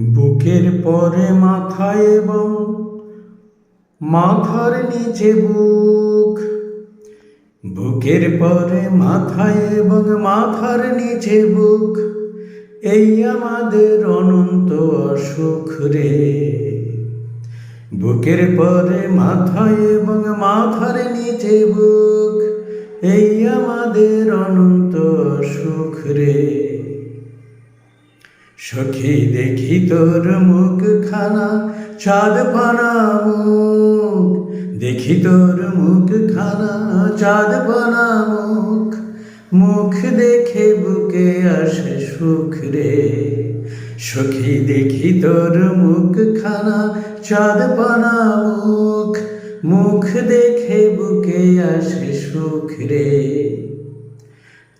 বুকের পরে মাথায় এবং মাথার নিচে বুক। বুকের পরে মাথায় এবং মাথার নিচে বুক। এই আমাদের অনন্ত অসুখ রে। বুকের পরে মাথায় এবং মাথার নিচে বুক। এই আমাদের অনন্ত সুখ রে। সখী দেখি তোর মুখ খানা চাঁদ পানা মুখ। দেখি তোর মুখ খানা চাঁদ পানা মুখ। মুখ দেখে বুকে আসে সুখ রে। সখী দেখি তোর মুখ খানা চাঁদ পানা মুখ। মুখ দেখে বুকে আসে সুখ রে।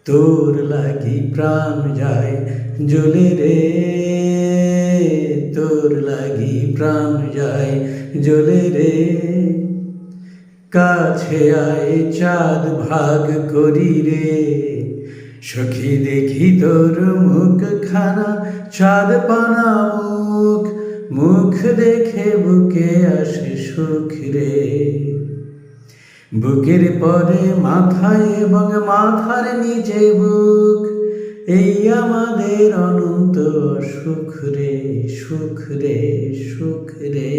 তোর লাগি প্রাণ যায় জ্বলে রে, তোর লাগি প্রাণ যায়। জ্বলে রে, কাছে আয় চাঁদ ভাগ করি রে। সখী দেখি তোর মুখ খানা চাঁদ পানা মুখ মুখ দেখে বুকে আসে সুখ রে। বুকের পরে মাথায় এবং মাথার নিচে বুক এই আমাদের অনন্ত সুখ রে সুখ রে সুখ রে।